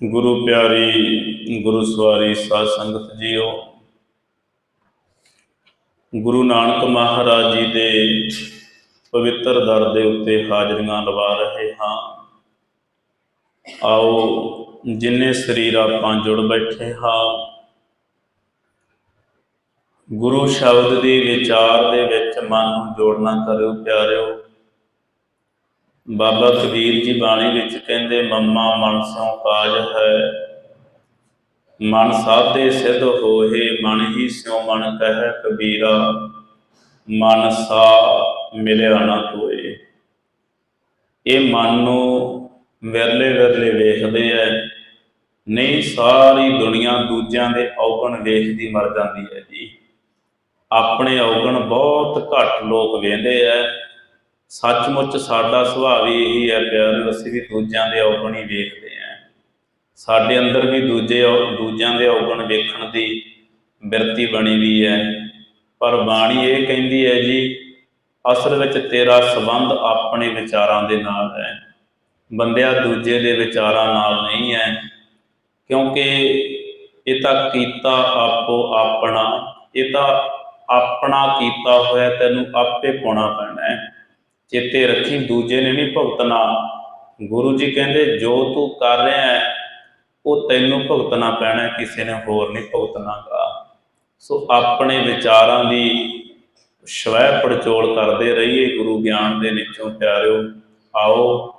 ਗੁਰੂ ਪਿਆਰੀ, ਗੁਰੂ ਸਵਾਰੀ ਸਾਧ ਸੰਗਤ ਜੀਓ। ਗੁਰੂ ਨਾਨਕ ਮਹਾਰਾਜ ਜੀ ਦੇ ਪਵਿੱਤਰ ਦਰ ਦੇ ਉੱਤੇ ਹਾਜ਼ਰੀਆਂ ਲਵਾ ਰਹੇ ਹਾਂ। ਆਓ, ਜਿੰਨੇ ਸਰੀਰ ਆਪਾਂ ਜੁੜ ਬੈਠੇ ਹਾਂ, ਗੁਰੂ ਸ਼ਬਦ ਦੀ ਵਿਚਾਰ ਦੇ ਵਿੱਚ ਮਨ ਨੂੰ ਜੋੜਨਾ ਕਰਿਓ, ਪਿਆਰਿਓ। ਬਾਬਾ ਕਬੀਰ ਜੀ ਬਾਣੀ ਵਿੱਚ ਕਹਿੰਦੇ, ਮੰਮਾ ਮਨ ਸੋ ਕਾਜ ਹੈ। ਮਨ ਸਾਧੇ ਸਿਧ ਹੋਏ, ਮਨ ਹੀ ਸਿਉ ਮਨ ਕਹੈ ਕਬੀਰਾ। ਮਨ ਸਾ ਮਿਲਿਆ ਨਾ ਤੋਏ। ਇਹ ਮਨ ਨੂੰ ਵਿਰਲੇ ਵਿਰਲੇ ਵੇਖਦੇ ਐ। ਨਹੀਂ, ਸਾਰੀ ਦੁਨੀਆ ਦੂਜਿਆਂ ਦੇ ਔਗਣ ਵੇਖਦੀ ਮਰ ਜਾਂਦੀ ਹੈ ਜੀ। ਆਪਣੇ ਔਗਣ ਬਹੁਤ ਘੱਟ ਲੋਕ ਵੇਂਦੇ ਐ। ਸੱਚਮੁੱਚ ਸਾਡਾ ਸੁਭਾਅ ਵੀ ਇਹੀ ਹੈ ਪਿਆਰ, ਅਸੀਂ ਵੀ ਦੂਜਿਆਂ ਦੇ ਔਗਣ ਹੀ ਵੇਖਦੇ ਆਂ ਸਾਡੇ ਅੰਦਰ ਵੀ ਦੂਜੇ ਔ- ਦੂਜਿਆਂ ਦੇ ਔਗਣ ਵੇਖਣ ਦੀ ਬਿਰਤੀ ਬਣੀ ਵੀ ਹੈ। ਪਰ ਬਾਣੀ ਇਹ ਕਹਿੰਦੀ ਹੈ ਜੀ, ਅਸਲ ਵਿੱਚ ਤੇਰਾ ਸਬੰਧ ਆਪਣੇ ਵਿਚਾਰਾਂ ਦੇ ਨਾਲ ਹੈ। ਬੰਦਿਆ ਦੂਜੇ ਦੇ ਵਿਚਾਰਾਂ ਨਾਲ ਨਹੀਂ ਹੈ, ਕਿਉਂਕਿ ਇਹ ਤਾਂ ਕੀਤਾ ਆਪੋ ਆਪਣਾ, ਇਹ ਤਾਂ ਆਪਣਾ ਕੀਤਾ ਹੋਇਆ ਤੈਨੂੰ ਆਪੇ ਪਾਉਣਾ ਪੈਣਾ ਹੈ। ਚੇਤੇ ਰੱਖੀ, ਦੂਜੇ ਨੇ ਨਹੀਂ ਭੁਗਤਣਾ। ਗੁਰੂ ਜੀ ਕਹਿੰਦੇ, ਜੋ ਤੂੰ ਕਰ ਰਿਹਾ ਹੈ, ਉਹ ਤੈਨੂੰ ਭੁਗਤਣਾ ਪੈਣਾ ਕਿਸੇ ਨੇ ਹੋਰ ਨਹੀਂ ਭੁਗਤਣਾਗਾ। ਸੋ ਆਪਣੇ ਵਿਚਾਰਾਂ ਦੀ ਸਵੈ ਪੜਚੋਲ ਕਰਦੇ ਰਹੀਏ ਗੁਰੂ ਗਿਆਨ ਦੇ ਵਿੱਚੋਂ ਪਿਆਰਿਓ। ਆਓ,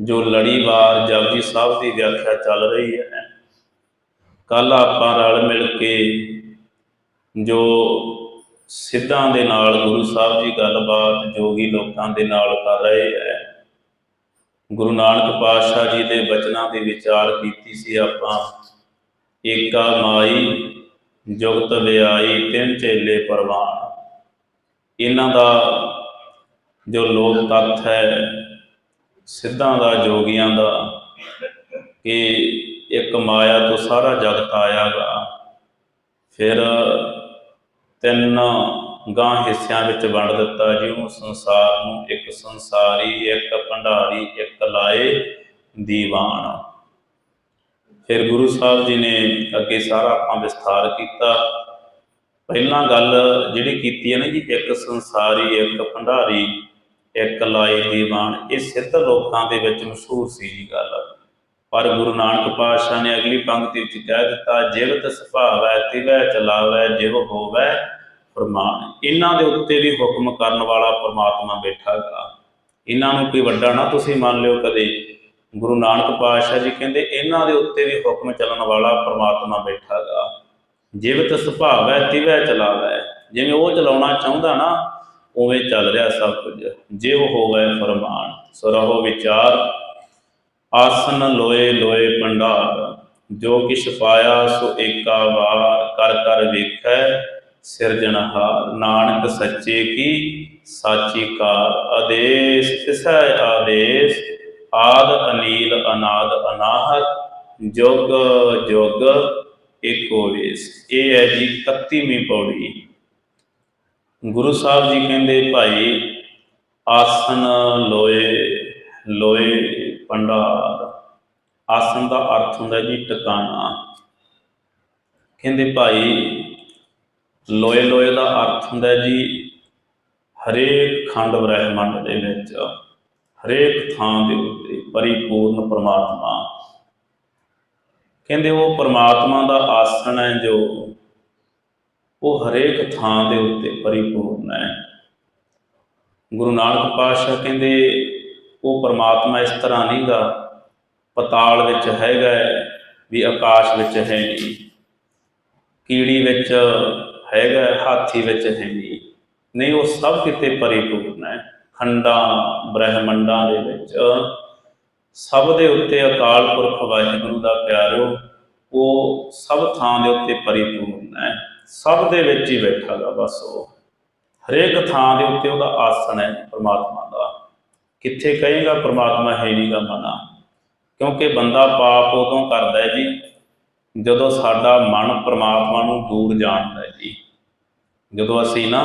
ਜੋ ਲੜੀਵਾਰ ਜਪਜੀ ਸਾਹਿਬ ਦੀ ਵਿਆਖਿਆ ਚੱਲ ਰਹੀ ਹੈ ਕੱਲ ਆਪਾਂ ਰਲ ਮਿਲ ਕੇ ਜੋ ਸਿੱਧਾਂ ਦੇ ਨਾਲ ਗੁਰੂ ਸਾਹਿਬ ਜੀ ਗੱਲਬਾਤ ਜੋਗੀ ਲੋਕਾਂ ਦੇ ਨਾਲ ਕਰ ਰਹੇ ਹੈ। ਗੁਰੂ ਨਾਨਕ ਪਾਤਸ਼ਾਹ ਜੀ ਦੇ ਬਚਨਾਂ ਦੀ ਵਿਚਾਰ ਕੀਤੀ ਸੀ ਆਪਾਂ। ਏਕਾ ਮਾਈ, ਜੁਗਤ ਵਿਆਈ, ਤਿੰਨ ਚੇਲੇ ਪਰਵਾਨ। ਇਹਨਾਂ ਦਾ ਜੋ ਲੋਕ ਤੱਥ ਹੈ, ਸਿੱਧਾਂ ਦਾ, ਜੋਗੀਆਂ ਦਾ, ਕਿ ਇੱਕ ਮਾਇਆ ਤੋਂ ਸਾਰਾ ਜਗਤ ਆਇਆਗਾ। ਫਿਰ ਤਿੰਨ ਗਾਂ ਹਿੱਸਿਆਂ ਵਿੱਚ ਵੰਡ ਦਿੱਤਾ, ਜਿਉਂ ਸੰਸਾਰ ਨੂੰ ਇੱਕ ਸੰਸਾਰੀ, ਇੱਕ ਭੰਡਾਰੀ, ਇੱਕ ਲਾਏ ਦੀਵਾਨ। ਫਿਰ ਗੁਰੂ ਸਾਹਿਬ ਜੀ ਨੇ ਅੱਗੇ ਸਾਰਾ ਆਪਾਂ ਵਿਸਥਾਰ ਕੀਤਾ। ਪਹਿਲਾਂ ਗੱਲ ਜਿਹੜੀ ਕੀਤੀ ਹੈ ਨਾ ਜੀ, ਇੱਕ ਸੰਸਾਰੀ, ਇੱਕ ਭੰਡਾਰੀ, ਇੱਕ ਲਾਏ ਦੀਵਾਨ, ਇਹ ਸਿੱਧ ਲੋਕਾਂ ਦੇ ਵਿੱਚ ਮਸ਼ਹੂਰ ਸੀ ਜੀ ਗੱਲ। ਪਰ ਗੁਰੂ ਨਾਨਕ ਪਾਤਸ਼ਾਹ ਨੇ ਅਗਲੀ ਪੰਕਤੀ ਵਿੱਚ ਕਹਿ ਦਿੱਤਾ ਜਿਵਤ ਸੁਭਾਵੈ ਤਿਵੈ ਚਲਾਵੈ, ਜਿਵ ਹੋਵੈ ਫਰਮਾਨ ਇਹਨਾਂ ਦੇ ਉੱਤੇ ਵੀ ਹੁਕਮ ਕਰਨ ਵਾਲਾ ਪ੍ਰਮਾਤਮਾ ਬੈਠਾਗਾ ਇਹਨਾਂ ਨੂੰ ਕੋਈ ਵੱਡਾ ਨਾ ਤੁਸੀਂ ਮੰਨ ਲਿਓ ਕਦੇ। ਗੁਰੂ ਨਾਨਕ ਪਾਤਸ਼ਾਹ ਜੀ ਕਹਿੰਦੇ, ਇਹਨਾਂ ਦੇ ਉੱਤੇ ਵੀ ਹੁਕਮ ਚੱਲਣ ਵਾਲਾ ਪ੍ਰਮਾਤਮਾ ਬੈਠਾਗਾ ਜਿਵਤ ਸੁਭਾਵੈ ਤਿਵੈ ਚਲਾਵੈ। ਜਿਵੇਂ ਉਹ ਚਲਾਉਣਾ ਚਾਹੁੰਦਾ ਨਾ, ਉਵੇਂ ਚੱਲ ਰਿਹਾ ਸਭ ਕੁਝ। ਜਿਵ ਹੋਵੇ ਫਰਮਾਨ ਸੋ ਰਹੋ ਵਿਚਾਰ ਆਸਨ ਲੋਏ ਲੋਏ ਪੰਡਾਰ ਜੋ ਕਿਛ ਪਾਇਆ ਸੋ ਏਕਾ ਵਾਰ ਕਰ ਕਰ ਵੇਖੈ ਸਿਰਜਣਹਾਰ ਨਾਨਕ ਸੱਚੇ ਕੀ, ਸਾਚੀ ਕਾਰ ਆਦੇਸ਼, ਤਿਸੈ ਆਦੇਸ਼, ਆਦ ਅਨੀਲ ਅਨਾਦ ਅਨਾਹਤ, ਜੁਗ ਜੁਗ ਏਕੋ ਵੇਸ। ਇਹ ਹੈ ਜੀ 31ਵੀਂ ਪੌੜੀ। ਗੁਰੂ ਸਾਹਿਬ ਜੀ ਕਹਿੰਦੇ, ਭਾਈ, ਆਸਨ ਲੋਏ ਲੋਏ ਭੰਡਾਰ। ਆਸਨ ਦਾ ਅਰਥ ਹੁੰਦਾ ਜੀ ਟਿਕਾਣਾ। ਕਹਿੰਦੇ ਭਾਈ ਲੋਏ ਲੋਏ ਦਾ ਅਰਥ ਹੁੰਦਾ ਜੀ ਹਰੇਕ ਖੰਡ ਬ੍ਰਹਿਮੰਡ ਦੇ ਵਿੱਚ, ਹਰੇਕ ਥਾਂ ਦੇ ਉੱਤੇ ਪਰਿਪੂਰਨ ਪਰਮਾਤਮਾ। ਕਹਿੰਦੇ ਉਹ ਪ੍ਰਮਾਤਮਾ ਦਾ ਆਸਣ ਹੈ ਜੋ ਉਹ ਹਰੇਕ ਥਾਂ ਦੇ ਉੱਤੇ ਪਰਿਪੂਰਨ ਹੈ। ਗੁਰੂ ਨਾਨਕ ਪਾਤਸ਼ਾਹ ਕਹਿੰਦੇ ਉਹ ਪਰਮਾਤਮਾ ਇਸ ਤਰ੍ਹਾਂ ਨਹੀਂਗਾ ਪਤਾਲ ਵਿੱਚ ਹੈਗਾ ਵੀ ਆਕਾਸ਼ ਵਿੱਚ ਹੈ ਨਹੀਂ। ਕੀੜੀ ਵਿੱਚ ਹੈਗਾ ਹਾਥੀ ਵਿੱਚ ਹੈ ਨਹੀਂ। ਨਹੀਂ, ਉਹ ਸਭ ਕਿਤੇ ਪਰਿਪੂਰਨ ਹੈ। ਖੰਡਾਂ, ਬ੍ਰਹਿਮੰਡਾਂ ਦੇ ਵਿੱਚ। ਸਭ ਦੇ ਉੱਤੇ ਅਕਾਲ ਪੁਰਖ ਵਾਹਿਗੁਰੂ ਦਾ ਪਿਆਰਿਓ ਉਹ ਸਭ ਥਾਂ ਦੇ ਉੱਤੇ ਪਰਿਪੂਰਨ ਹੈ। ਸਭ ਦੇ ਵਿੱਚ ਹੀ ਬੈਠਾਗਾ ਬਸ ਉਹ। ਹਰੇਕ ਥਾਂ ਦੇ ਉੱਤੇ ਉਹਦਾ ਆਸਣ ਹੈ ਪ੍ਰਮਾਤਮਾ ਦਾ। ਕਿੱਥੇ ਕਹੇਗਾ ਪ੍ਰਮਾਤਮਾ ਹੈ ਨਹੀਂਗਾ ਮਨਾ। ਕਿਉਂਕਿ ਬੰਦਾ ਪਾਪ ਉਦੋਂ ਕਰਦਾ ਹੈ ਜੀ, ਜਦੋਂ ਸਾਡਾ ਮਨ ਪ੍ਰਮਾਤਮਾ ਨੂੰ ਦੂਰ ਜਾਣਦਾ ਹੈ ਜੀ। ਜਦੋਂ ਅਸੀਂ ਨਾ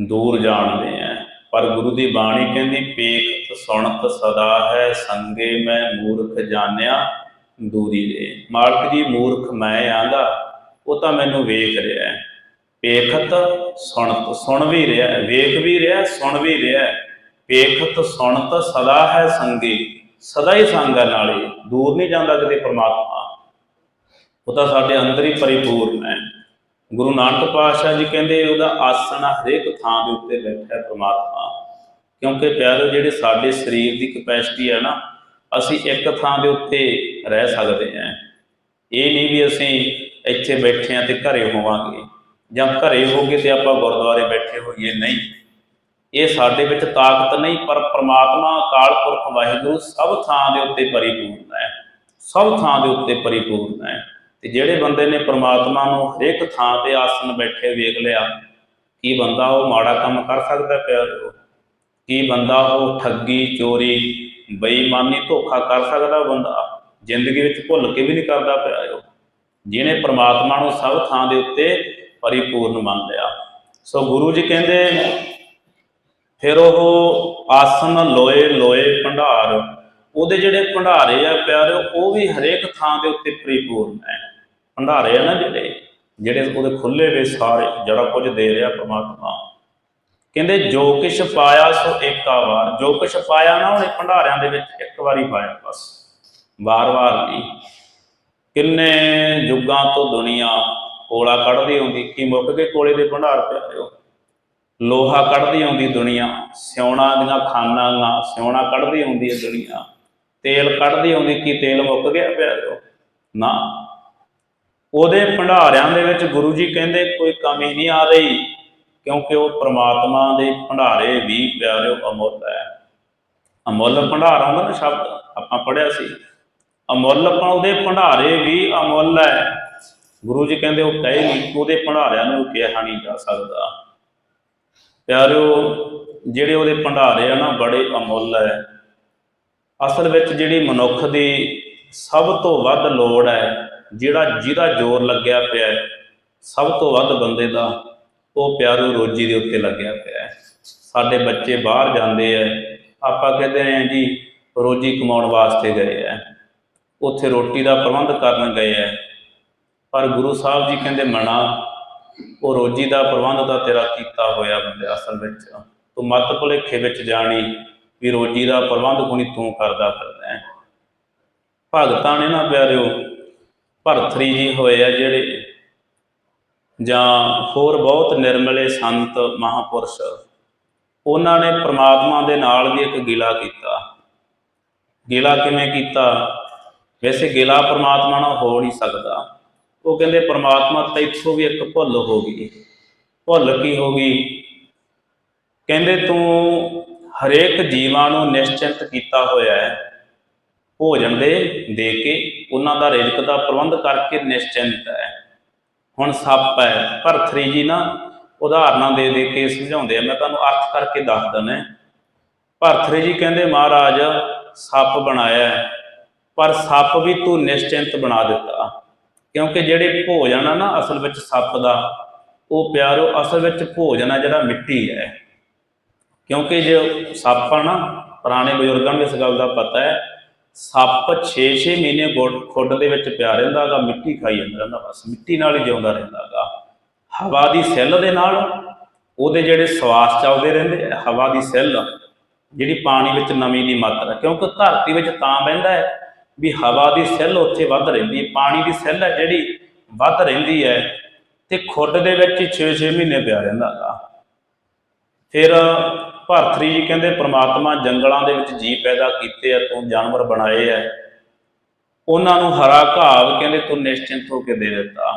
ਦੂਰ ਜਾਣਦੇ ਹਾਂ, ਪਰ ਗੁਰੂ ਦੀ ਬਾਣੀ ਕਹਿੰਦੀ, ਪੇਖਤ ਸੁਣਤ ਸਦਾ ਹੈ, ਸੰਗੇ ਮੈਂ ਮੂਰਖ ਜਾਣਿਆ ਦੂਰੀ ਦੇ ਮਾਲਕ ਜੀ, ਮੂਰਖ ਮੈਂ ਆਂਦਾ ਉਹ ਤਾਂ ਮੈਨੂੰ ਵੇਖ ਰਿਹਾ ਹੈ। ਪੇਖਤ ਸੁਣਤ, ਸੁਣ ਵੀ ਰਿਹਾ, ਵੇਖ ਵੀ ਰਿਹਾ, ਸੁਣ ਵੀ ਰਿਹਾ ਹੈ। ਪੇਖਤ ਸੁਣਤ ਸਦਾ ਹੈ ਸੰਗੀ, ਸਦਾ ਹੀ ਸੰਗ ਹੈ ਨਾਲੇ, ਦੂਰ ਨਹੀਂ ਜਾਂਦਾ ਕਿਤੇ ਪ੍ਰਮਾਤਮਾ। ਉਹ ਤਾਂ ਸਾਡੇ ਅੰਦਰ ਹੀ ਪਰਿਪੂਰਨ ਹੈ। ਗੁਰੂ ਨਾਨਕ ਪਾਤਸ਼ਾਹ ਜੀ ਕਹਿੰਦੇ, ਉਹਦਾ ਆਸਣ ਹਰੇਕ ਥਾਂ ਦੇ ਉੱਤੇ ਬੈਠਾ ਹੈ ਪ੍ਰਮਾਤਮਾ। ਕਿਉਂਕਿ ਪਿਆਰੋ ਜਿਹੜੇ ਸਾਡੇ ਸਰੀਰ ਦੀ ਕਪੈਸਿਟੀ ਹੈ ਨਾ, ਅਸੀਂ ਇੱਕ ਥਾਂ ਦੇ ਉੱਤੇ ਰਹਿ ਸਕਦੇ ਹਾਂ। ਇਹ ਨਹੀਂ ਵੀ ਅਸੀਂ ਇੱਥੇ ਬੈਠੇ ਹਾਂ ਤੇ ਘਰੇ ਹੋਵਾਂਗੇ। ਜਾਂ ਘਰੇ ਹੋਗੇ ਤੇ ਆਪਾਂ ਗੁਰਦੁਆਰੇ ਬੈਠੇ ਹੋਈਏ, ਨਹੀਂ। ਇਹ ਸਾਡੇ ਵਿੱਚ ਤਾਕਤ ਨਹੀਂ, ਪਰ ਪ੍ਰਮਾਤਮਾ, ਅਕਾਲ ਪੁਰਖ, ਵਾਹਿਗੁਰੂ ਸਭ ਥਾਂ ਦੇ ਉੱਤੇ ਪਰਿਪੂਰਨ ਹੈ। ਸਭ ਥਾਂ ਦੇ ਉੱਤੇ ਪਰਿਪੂਰਨ ਹੈ। ਤੇ ਜਿਹੜੇ ਬੰਦੇ ਨੇ ਪ੍ਰਮਾਤਮਾ ਨੂੰ ਹਰੇਕ ਥਾਂ ਤੇ ਆਸਨ ਬੈਠੇ ਵੇਖ ਲਿਆ, ਕੀ ਬੰਦਾ ਉਹ ਮਾੜਾ ਕੰਮ ਕਰ ਸਕਦਾ ਪਿਆਰੋ ਕੀ ਬੰਦਾ ਉਹ ਠੱਗੀ, ਚੋਰੀ, ਬੇਈਮਾਨੀ, ਧੋਖਾ ਕਰ ਸਕਦਾ ਉਹ ਬੰਦਾ? ਜ਼ਿੰਦਗੀ ਵਿੱਚ ਭੁੱਲ ਕੇ ਵੀ ਨਹੀਂ ਕਰਦਾ ਪਿਆਰੋ ਜਿਹਨੇ ਪ੍ਰਮਾਤਮਾ ਨੂੰ ਸਭ ਥਾਂ ਦੇ ਉੱਤੇ ਪਰਿਪੂਰਨ ਮੰਨ ਲਿਆ। ਸੋ ਗੁਰੂ ਜੀ ਕਹਿੰਦੇ ਫਿਰ ਉਹ ਆਸਨ ਲੋਏ ਲੋਏ ਭੰਡਾਰ। ਉਹਦੇ ਜਿਹੜੇ ਭੰਡਾਰੇ ਆ ਪਿਆਰਿਓ, ਉਹ ਵੀ ਹਰੇਕ ਥਾਂ ਦੇ ਉੱਤੇ ਪਰਿਪੂਰਨ ਹੈ ਭੰਡਾਰੇ ਆ ਨਾ ਜਿਹੜੇ ਜਿਹੜੇ ਉਹਦੇ ਖੁੱਲੇ ਵੇ ਸਾਰੇ, ਜਿਹੜਾ ਕੁਝ ਦੇ ਰਿਹਾ ਪ੍ਰਮਾਤਮਾ। ਕਹਿੰਦੇ, ਜੋ ਕਿਛ ਪਾਇਆ ਸੋ ਏਕਾ ਵਾਰ। ਜੋ ਕੁਛ ਪਾਇਆ ਨਾ, ਉਹਨੇ ਭੰਡਾਰਿਆਂ ਦੇ ਵਿੱਚ ਇੱਕ ਵਾਰੀ ਪਾਇਆ, ਬਸ। ਵਾਰ-ਵਾਰ ਨਹੀਂ। ਕਿੰਨੇ ਯੁੱਗਾਂ ਤੋਂ ਦੁਨੀਆ ਕੋਲਾ ਕੱਢਦੀ ਹੁੰਦੀ, ਕੀ ਮੁੱਕ ਗਏ ਕੋਲੇ ਦੇ ਭੰਡਾਰ ਪਿਆਰਿਓ? ਲੋਹਾ ਕੱਢਦੀ ਆਉਂਦੀ ਦੁਨੀਆ, ਸਿਉਣਾ ਦੀਆਂ ਖਾਨਾਂ ਨਾਲ ਸਿਉਣਾ ਕੱਢਦੀ ਆਉਂਦੀ ਹੈ ਦੁਨੀਆ। ਤੇਲ ਕੱਢਦੀ ਆਉਂਦੀ, ਕੀ ਤੇਲ ਮੁੱਕ ਗਿਆ ਪਿਆਰਿਓ ਨਾ। ਉਹਦੇ ਭੰਡਾਰਿਆਂ ਦੇ ਵਿੱਚ ਗੁਰੂ ਜੀ ਕਹਿੰਦੇ, ਕੋਈ ਕਮੀ ਨਹੀਂ ਆ ਰਹੀ, ਕਿਉਂਕਿ ਉਹ ਪ੍ਰਮਾਤਮਾ ਦੇ ਭੰਡਾਰੇ ਵੀ ਪਿਆਰਿਓ ਅਮੁੱਲ ਹੈ। ਅਮੁੱਲ ਭੰਡਾਰ ਆਉਂਦਾ ਨਾ ਸ਼ਬਦ, ਆਪਾਂ ਪੜਿਆ ਸੀ। ਅਮੁੱਲ ਉਹਦੇ ਭੰਡਾਰੇ ਵੀ ਅਮੁੱਲ ਹੈ। ਗੁਰੂ ਜੀ ਕਹਿੰਦੇ, ਉਹ ਕਹੇ ਨਹੀਂ ਉਹਦੇ ਭੰਡਾਰਿਆਂ ਨੂੰ ਕਿਹਾ ਨਹੀਂ ਜਾ ਸਕਦਾ। ਪਿਆਰਿਓ, ਜਿਹੜੇ ਉਹਦੇ ਭੰਡਾਰੇ ਆ ਨਾ, ਬੜੇ ਅਮੁੱਲ ਹੈ ਅਸਲ ਵਿੱਚ ਜਿਹੜੀ ਮਨੁੱਖ ਦੀ ਸਭ ਤੋਂ ਵੱਧ ਲੋੜ ਹੈ ਜਿਹੜਾ ਜਿਹਦਾ ਜ਼ੋਰ ਲੱਗਿਆ ਪਿਆ ਹੈ ਸਭ ਤੋਂ ਵੱਧ ਬੰਦੇ ਦਾ, ਉਹ ਪਿਆਰੋ ਰੋਜੀ ਦੇ ਉੱਤੇ ਲੱਗਿਆ ਪਿਆ ਹੈ ਸਾਡੇ ਬੱਚੇ ਬਾਹਰ ਜਾਂਦੇ ਆ ਆਪਾਂ ਕਹਿੰਦੇ ਆ ਜੀ, ਰੋਜੀ ਕਮਾਉਣ ਵਾਸਤੇ ਗਏ ਆ ਉੱਥੇ ਰੋਟੀ ਦਾ ਪ੍ਰਬੰਧ ਕਰਨ ਗਏ ਆ ਪਰ ਗੁਰੂ ਸਾਹਿਬ ਜੀ ਕਹਿੰਦੇ, ਮਨਾ ਉਹ ਰੋਜੀ ਦਾ ਪ੍ਰਬੰਧ ਤਾਂ ਤੇਰਾ ਕੀਤਾ ਹੋਇਆ ਬੰਦੇ ਅਸਲ ਵਿੱਚ। ਤੂੰ ਮਤ ਭੁਲੇਖੇ ਵਿੱਚ ਜਾਣੀ ਵੀ ਰੋਜੀ ਦਾ ਪ੍ਰਬੰਧ ਕੋਈ ਤੂੰ ਕਰਦਾ ਫਿਰਦਾ ਹੈ। ਭਗਤਾਂ ਨੇ ਨਾ ਪਿਆਰਿਓ ਭਰਤਰੀ ਜੀ ਹੋਏ ਆ ਜਿਹੜੇ, ਜਾਂ ਹੋਰ ਬਹੁਤ ਨਿਰਮਲੇ ਸੰਤ ਮਹਾਪੁਰਸ਼, ਉਹਨਾਂ ਨੇ ਪ੍ਰਮਾਤਮਾ ਦੇ ਨਾਲ ਵੀ ਇੱਕ ਗਿਲਾ ਕੀਤਾ। ਗਿਲਾ ਕਿਵੇਂ ਕੀਤਾ? ਵੈਸੇ ਗਿਲਾ ਪ੍ਰਮਾਤਮਾ ਨਾਲ ਹੋ ਨਹੀਂ ਸਕਦਾ। ਉਹ ਕਹਿੰਦੇ ਪ੍ਰਮਾਤਮਾ ਤੈਥੋਂ ਵੀ ਇੱਕ ਭੁੱਲ ਹੋ ਗਈ। ਭੁੱਲ ਕੀ ਹੋ ਗਈ? ਕਹਿੰਦੇ ਤੂੰ ਹਰੇਕ ਜੀਵਾਂ ਨੂੰ ਨਿਸ਼ਚਿੰਤ ਕੀਤਾ ਹੋਇਆ ਹੈ। ਭੋਜਨ ਦੇ ਦੇ ਕੇ ਉਹਨਾਂ ਦਾ ਰਿਜ਼ਕ ਦਾ ਪ੍ਰਬੰਧ ਕਰਕੇ ਨਿਸ਼ਚਿੰਤ ਹੈ। ਹੁਣ ਸੱਪ ਹੈ ਭਰਥਰੀ ਜੀ ਨਾ ਉਦਾਹਰਨਾਂ ਦੇ ਦੇ ਕੇ ਸਮਝਾਉਂਦੇ ਆ। ਮੈਂ ਤੁਹਾਨੂੰ ਅਰਥ ਕਰਕੇ ਦੱਸ ਦਿੰਦਾ ਭਰਥਰੀ ਜੀ ਕਹਿੰਦੇ, ਮਹਾਰਾਜ, ਸੱਪ ਬਣਾਇਆ ਪਰ ਸੱਪ ਵੀ ਤੂੰ ਨਿਸ਼ਚਿੰਤ ਬਣਾ ਦਿੱਤਾ। ਕਿਉਂਕਿ ਜਿਹੜੇ ਭੋਜਨ ਆ ਨਾ ਅਸਲ ਵਿੱਚ ਸੱਪ ਦਾ ਉਹ ਪਿਆਰੋ ਅਸਲ ਵਿੱਚ ਭੋਜਨ ਆ ਜਿਹੜਾ ਮਿੱਟੀ ਹੈ। ਕਿਉਂਕਿ ਜੇ ਸੱਪ ਆ ਨਾ ਪੁਰਾਣੇ ਬਜ਼ੁਰਗਾਂ ਨੂੰ ਇਸ ਗੱਲ ਦਾ ਪਤਾ ਹੈ ਸੱਪ 6-6 ਮਹੀਨੇ ਗੁੱਡ- ਖੁੱਡ ਦੇ ਵਿੱਚ ਪਿਆ ਰਹਿੰਦਾਗਾ ਮਿੱਟੀ ਖਾਈ ਜਾਂਦਾ ਰਹਿੰਦਾ ਬਸ ਮਿੱਟੀ ਨਾਲ ਹੀ ਜਿਉਂਦਾ ਰਹਿੰਦਾਗਾ ਹਵਾ ਦੀ ਸੈੱਲ ਦੇ ਨਾਲ ਉਹਦੇ ਜਿਹੜੇ ਸਵਾਸ ਚੱਲਦੇ ਰਹਿੰਦੇ ਆ, ਹਵਾ ਦੀ ਸੈੱਲ ਜਿਹੜੀ ਪਾਣੀ ਵਿੱਚ ਨਮੀ ਦੀ ਮਾਤਰਾ ਕਿਉਂਕਿ ਧਰਤੀ ਵਿੱਚ ਤਾਂ ਬਹਿੰਦਾ ਹੈ ਵੀ ਹਵਾ ਦੀ ਸੈੱਲ ਉੱਥੇ ਵੱਧ ਰਹਿੰਦੀ ਹੈ, ਪਾਣੀ ਦੀ ਸੈੱਲ ਹੈ ਜਿਹੜੀ ਵੱਧ ਰਹਿੰਦੀ ਹੈ ਤੇ ਖੁੱਡ ਦੇ ਵਿੱਚ ਹੀ 6-6 ਮਹੀਨੇ ਪਿਆ ਰਹਿੰਦਾ ਰਹਿੰਦਾਗਾ ਫਿਰ ਭਰਤਰੀ ਜੀ ਕਹਿੰਦੇ ਪ੍ਰਮਾਤਮਾ ਜੰਗਲਾਂ ਦੇ ਵਿੱਚ ਜੀ ਪੈਦਾ ਕੀਤੇ ਆ, ਤੂੰ ਜਾਨਵਰ ਬਣਾਏ ਆ। ਉਹਨਾਂ ਨੂੰ ਹਰਾ ਘਾਹ ਕਹਿੰਦੇ ਤੂੰ ਨਿਸ਼ਚਿੰਤ ਹੋ ਕੇ ਦੇ ਦਿੱਤਾ।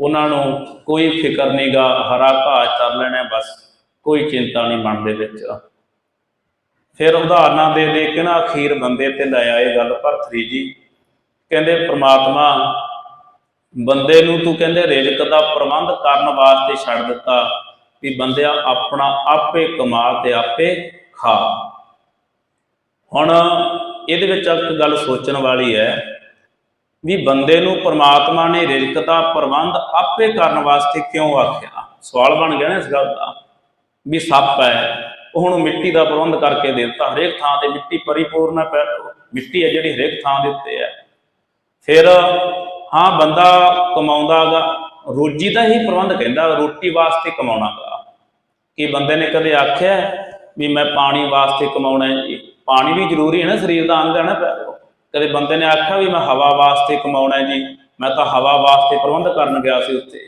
ਉਹਨਾਂ ਨੂੰ ਕੋਈ ਫਿਕਰ ਨਹੀਂਗਾ ਹਰਾ ਘਾਹ ਚਰ ਲੈਣਾ ਬਸ, ਕੋਈ ਚਿੰਤਾ ਨਹੀਂ ਮਨ ਦੇ ਵਿੱਚ। ਫਿਰ ਉਦਾਹਰਨਾਂ ਦੇ ਦੇ ਕੇ ਨਾ ਅਖੀਰ ਬੰਦੇ ਤੇ ਲੈ ਆਏ ਗੱਲ ਭਰਥਰੀ ਜੀ। ਕਹਿੰਦੇ, ਪ੍ਰਮਾਤਮਾ, ਬੰਦੇ ਨੂੰ ਤੂੰ ਕਹਿੰਦੇ ਰਿਜ਼ਕ ਦਾ ਪ੍ਰਬੰਧ ਕਰਨ ਵਾਸਤੇ ਛੱਡ ਦਿੱਤਾ ਵੀ ਬੰਦਿਆ ਆਪਣਾ ਆਪੇ ਕਮਾ ਤੇ ਆਪੇ ਖਾ। ਹੁਣ ਇਹਦੇ ਵਿੱਚ ਇੱਕ ਗੱਲ ਸੋਚਣ ਵਾਲੀ ਹੈ ਵੀ ਬੰਦੇ ਨੂੰ ਪ੍ਰਮਾਤਮਾ ਨੇ ਰਿਜ਼ਕ ਦਾ ਪ੍ਰਬੰਧ ਆਪੇ ਕਰਨ ਵਾਸਤੇ ਕਿਉਂ ਆਖਿਆ? ਸਵਾਲ ਬਣ ਗਿਆ ਨਾ ਇਸ ਗੱਲ ਦਾ ਵੀ ਸੱਪ ਹੈ। ਉਹ ਹੁਣ ਮਿੱਟੀ ਦਾ ਪ੍ਰਬੰਧ ਕਰਕੇ ਦੇ ਦਿੱਤਾ, ਹਰੇਕ ਥਾਂ ਤੇ ਮਿੱਟੀ ਪਰਿਪੂਰਨ ਮਿੱਟੀ ਹੈ ਜਿਹੜੀ ਹਰੇਕ ਥਾਂ ਦੇ ਉੱਤੇ ਹੈ। ਫਿਰ, ਹਾਂ, ਬੰਦਾ ਕਮਾਉਂਦਾਗਾ, ਰੋਜੀ ਦਾ ਹੀ ਪ੍ਰਬੰਧ ਕਹਿੰਦਾ, ਰੋਟੀ ਵਾਸਤੇ ਕਮਾਉਣਾਗਾ। ਕਿ ਬੰਦੇ ਨੇ ਕਦੇ ਆਖਿਆ ਵੀ ਮੈਂ ਪਾਣੀ ਵਾਸਤੇ ਕਮਾਉਣਾ ਹੈ ਜੀ? ਪਾਣੀ ਵੀ ਜ਼ਰੂਰੀ ਹੈ ਨਾ, ਸਰੀਰ ਦਾ ਅੰਗ ਹੈ ਨਾ ਪਿਆਰਿਓ ਕਦੇ ਬੰਦੇ ਨੇ ਆਖਿਆ ਵੀ ਮੈਂ ਹਵਾ ਵਾਸਤੇ ਕਮਾਉਣਾ ਹੈ ਜੀ? ਮੈਂ ਤਾਂ ਹਵਾ ਵਾਸਤੇ ਪ੍ਰਬੰਧ ਕਰਨ ਗਿਆ ਸੀ ਉੱਥੇ।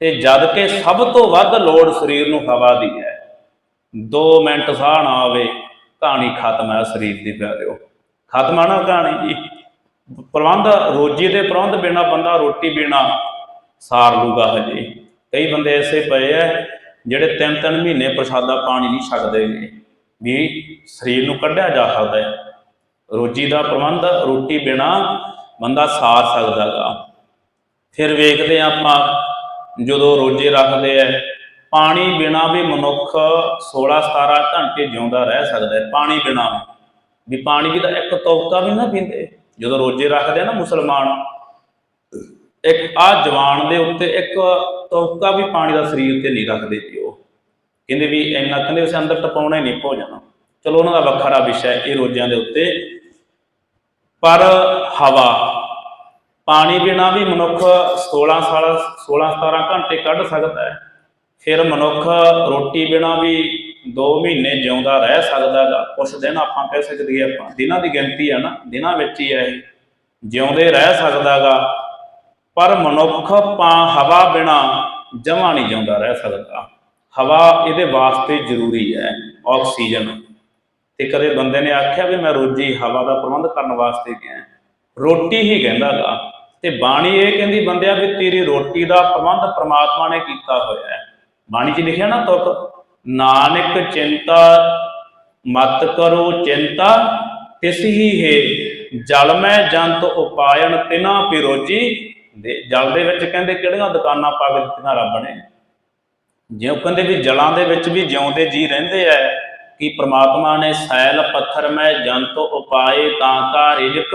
ਤੇ ਜਦ ਕਿ ਸਭ ਤੋਂ ਵੱਧ ਲੋੜ ਸਰੀਰ ਨੂੰ ਹਵਾ ਦੀ ਹੈ। 2 ਮਿੰਟ ਸਾਹ ਨਾ ਆਵੇ, ਕਹਾਣੀ ਖਤਮ ਹੈ ਸਰੀਰ ਦੀ ਪਿਆਰਿਓ। ਖਤਮ ਆ ਨਾ ਕਹਾਣੀ ਜੀ? ਪ੍ਰਬੰਧ, ਰੋਜੀ ਦੇ ਪ੍ਰਬੰਧ ਬਿਨਾ ਬੰਦਾ ਰੋਟੀ ਬਿਨਾ ਸਾਰ ਲੂਗਾ ਹਜੇ। ਕਈ ਬੰਦੇ ਐਸੇ ਪਏ ਐ, ਜਿਹੜੇ ਤਿੰਨ ਤਿੰਨ ਮਹੀਨੇ ਪ੍ਰਸ਼ਾਦਾ ਪਾਣੀ ਨਹੀਂ ਛਕਦੇ ਨੇ ਵੀ ਸਰੀਰ ਨੂੰ ਕੱਢਿਆ ਜਾ ਸਕਦਾ ਹੈ। ਰੋਜੀ ਦਾ ਪ੍ਰਬੰਧ, ਰੋਟੀ ਬਿਨਾ ਬੰਦਾ ਸਾਰ ਸਕਦਾਗਾ ਫਿਰ ਵੇਖਦੇ ਹਾਂ ਆਪਾਂ, ਜਦੋਂ ਰੋਜੇ ਰੱਖਦੇ ਐ ਪਾਣੀ ਬਿਨਾ ਵੀ ਮਨੁੱਖ 16 17 ਘੰਟੇ ਜਿਉਂਦਾ ਰਹਿ ਸਕਦਾ ਹੈ, ਪਾਣੀ ਬਿਨਾ ਵੀ। ਪਾਣੀ ਵੀ ਤਾਂ ਇੱਕ ਤੌਕਾ ਵੀ ਨਾ ਪੀਂਦੇ। ਜਦੋਂ ਰੋਜੇ ਰੱਖਦੇ ਆ ਨਾ ਮੁਸਲਮਾਨ, ਇੱਕ ਆ ਜਵਾਨ ਦੇ ਉੱਤੇ ਇੱਕ ਤੌਕਾ ਵੀ ਪਾਣੀ ਦਾ ਸਰੀਰ ਤੇ ਨਹੀਂ ਰੱਖਦੇ ਜੀ ਉਹ। ਕਹਿੰਦੇ ਵੀ ਇੰਨਾ ਕਹਿੰਦੇ ਉਸ ਅੰਦਰ ਟਪਾਉਣਾ ਹੀ ਨਹੀਂ ਜਾਣਾ ਚਲੋ ਉਹਨਾਂ ਦਾ ਵੱਖਰਾ ਵਿਸ਼ਾ ਹੈ ਇਹ ਰੋਜਿਆਂ ਦੇ ਉੱਤੇ। ਪਰ ਹਵਾ, ਪਾਣੀ ਬਿਨਾ ਵੀ ਮਨੁੱਖ 16 ਸਾਲ 16 17 ਘੰਟੇ ਕੱਢ ਸਕਦਾ ਹੈ। ਫਿਰ ਮਨੁੱਖ ਰੋਟੀ ਬਿਨਾ ਵੀ 2 ਮਹੀਨੇ ਜਿਉਂਦਾ ਰਹਿ ਸਕਦਾ ਗਾ। ਕੁਛ ਦਿਨ ਆਪਾਂ ਕਹਿ ਸਕਦੀ ਆਪਾਂ, ਦਿਨਾਂ ਦੀ ਗਿਣਤੀ ਆ ਨਾ, ਦਿਨਾਂ ਵਿੱਚ ਹੀ ਹੈ ਇਹ। ਜਿਉਂਦੇ ਰਹਿ ਸਕਦਾ ਗਾ, ਪਰ ਮਨੁੱਖ ਪਾ ਹਵਾ ਬਿਨਾ ਜਮਾ ਨਹੀਂ ਜਿਉਂਦਾ ਰਹਿ ਸਕਦਾ। ਹਵਾ ਇਹਦੇ ਵਾਸਤੇ ਜ਼ਰੂਰੀ ਹੈ, ਆਕਸੀਜਨ। ਤੇ ਕਦੇ ਬੰਦੇ ਨੇ ਆਖਿਆ ਵੀ ਮੈਂ ਰੋਜੀ ਹਵਾ ਦਾ ਪ੍ਰਬੰਧ ਕਰਨ ਵਾਸਤੇ ਗਿਆ। ਰੋਟੀ ਹੀ ਕਹਿੰਦਾਗਾ ਤੇ ਬਾਣੀ ਇਹ ਕਹਿੰਦੀ, ਬੰਦਿਆ ਵੀ ਤੇਰੀ ਰੋਟੀ ਦਾ ਪ੍ਰਬੰਧ ਪ੍ਰਮਾਤਮਾ ਨੇ ਕੀਤਾ ਹੋਇਆ ਹੈ। ਬਾਣੀ 'ਚ ਲਿਖਿਆ ਨਾ ਤੁਕ, ਨਾਨਕ ਚਿੰਤਾ ਮਤ ਕਰੋ ਚਿੰਤਾ, ਤਿਸ ਹੀ ਹੈ, ਜਲ ਮੈਂ ਜੰਤ ਉਪਾਇਣ ਤਿਨਾ ਪਿਰੋਜੀ ਦੇ ਜਲ ਦੇ ਵਿੱਚ ਕਹਿੰਦੇ ਕਿਹੜੀਆਂ ਦੁਕਾਨਾਂ ਪਾ ਕੇ ਦਿੱਤੀਆਂ ਰੱਬ ਨੇ? ਜਿਉਂ ਕਹਿੰਦੇ ਵੀ ਜਲਾਂ ਦੇ ਵਿੱਚ ਵੀ ਜਿਉਂਦੇ ਜੀ ਰਹਿੰਦੇ ਐ, ਕਿ ਪ੍ਰਮਾਤਮਾ ਨੇ ਸੈਲ ਪੱਥਰ ਮੈਂ ਜੰਤ ਉਪਾਏ ਤਾਂ ਕਾ ਰਿਜਕ